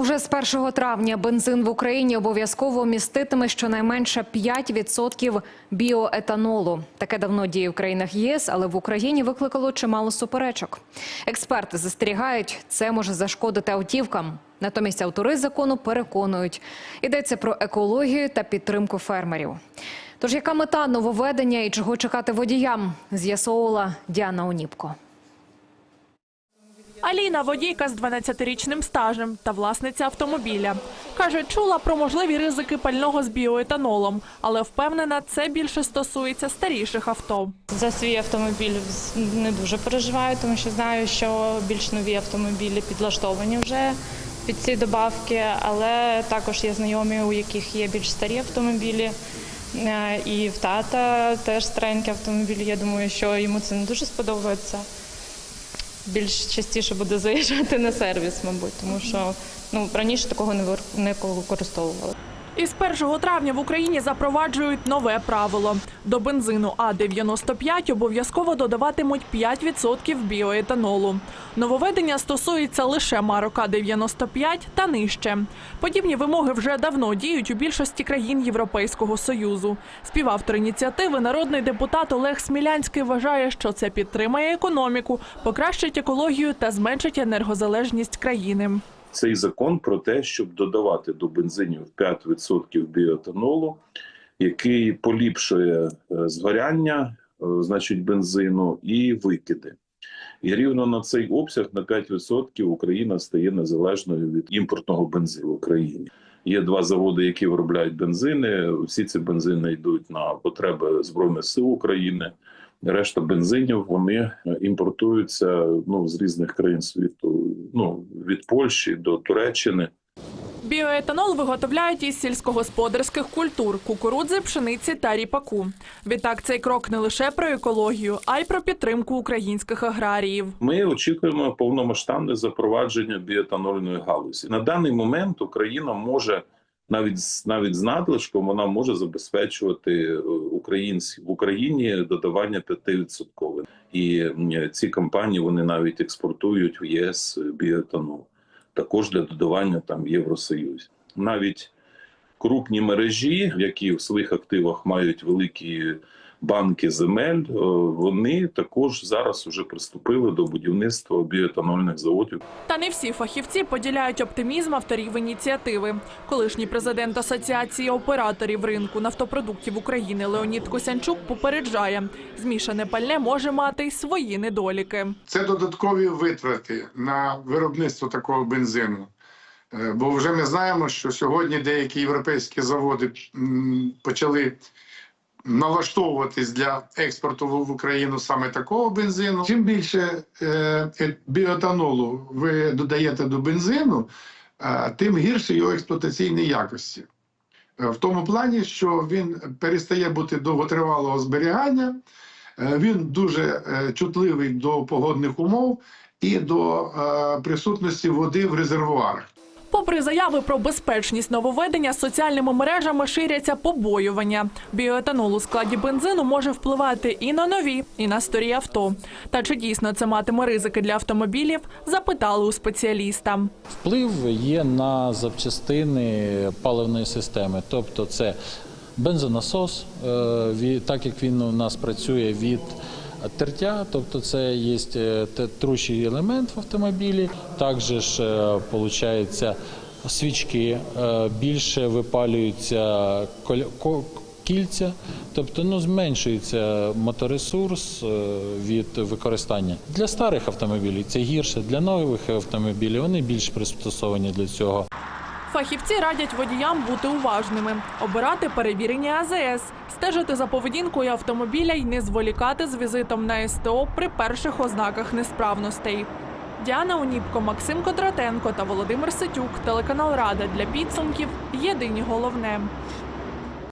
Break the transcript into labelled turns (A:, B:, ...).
A: Уже з 1 травня бензин в Україні обов'язково міститиме щонайменше 5% біоетанолу. Таке давно діє в країнах ЄС, але в Україні викликало чимало суперечок. Експерти застерігають, це може зашкодити автівкам. Натомість автори закону переконують, йдеться про екологію та підтримку фермерів. Тож яка мета нововведення і чого чекати водіям, з'ясовувала Діана Оніпко.
B: Аліна водійка з 12-річним стажем та власниця автомобіля. Каже, чула про можливі ризики пального з біоетанолом, але впевнена, це більше стосується старіших авто.
C: За свій автомобіль не дуже переживаю, тому що знаю, що більш нові автомобілі підлаштовані вже під ці добавки, але також є знайомі, у яких є більш старі автомобілі. Е, І в тата теж старенький автомобіль. Я думаю, що йому це не дуже сподобається. Більш частіше буде заїжджати на сервіс, мабуть, тому що ну раніше такого не використовували.
B: Із 1 травня в Україні запроваджують нове правило. До бензину А95 обов'язково додаватимуть 5% біоетанолу. Нововведення стосується лише марок А95 та нижче. Подібні вимоги вже давно діють у більшості країн Європейського Союзу. Співавтор ініціативи, народний депутат Олег Смілянський вважає, що це підтримає економіку, покращить екологію та зменшить енергозалежність країни.
D: Цей закон про те, щоб додавати до бензинів 5% біоетанолу, який поліпшує е, згоряння, е, значить, бензину і викиди. І рівно на цей обсяг на 5% Україна стає незалежною від імпортного бензину в Україні. Є два заводи, які виробляють бензини. Всі ці бензини йдуть на потреби збройних сил України. Решта бензинів вони е, імпортуються ну з різних країн світу. Ну від Польщі до Туреччини.
B: Біоетанол виготовляють із сільськогосподарських культур кукурудзи, пшениці та ріпаку. Відтак цей крок не лише про екологію, а й про підтримку українських аграріїв.
D: Ми очікуємо повномасштабне запровадження біоетанольної галузі. На даний момент Україна може навіть навіть з надлишком вона може забезпечувати е, українців в Україні додавання 5%. І ці компанії вони навіть експортують в ЄС біоетанол, також для додавання там в Євросоюзі. Навіть крупні мережі, які в своїх активах мають великі банки земель, е, вони також зараз вже приступили до будівництва біоетанольних заводів.
B: Та не всі фахівці поділяють оптимізм авторів ініціативи. Колишній президент Асоціації операторів ринку нафтопродуктів України Леонід Косянчук попереджає, змішане пальне може мати й свої недоліки.
E: Це додаткові витрати на виробництво такого бензину. Е, Бо вже ми знаємо, що сьогодні деякі європейські заводи почали налаштовуватись для експорту в Україну саме такого бензину. Чим більше е, е, біоетанолу ви додаєте до бензину, е, тим гірше його експлуатаційні якості. Е, В тому плані, що він перестає бути довготривалого зберігання, Е, Він дуже чутливий до погодних умов і до присутності води в резервуарах.
B: Попри заяви про безпечність нововведення, соціальними мережами ширяться побоювання. Біоетанол у складі бензину може впливати і на нові, і на старі авто. Та чи дійсно це матиме ризики для автомобілів, запитали у спеціаліста.
F: Вплив є на запчастини паливної системи, тобто це бензонасос, е, так як він у нас працює від тертя, тобто це є е, трущий елемент в автомобілі. Також виходить свічки е, більше випалюються кільця, тобто ну, зменшується моторесурс е, від використання. Для старих автомобілів це гірше, для нових автомобілів вони більш пристосовані для цього.
B: Фахівці радять водіям бути уважними, обирати перевірені АЗС, стежити за поведінкою автомобіля і не зволікати з візитом на СТО при перших ознаках несправностей. Діана Уніпко, Максим Кодратенко та Володимир Ситюк. Телеканал Рада для підсумків. Єдині головне.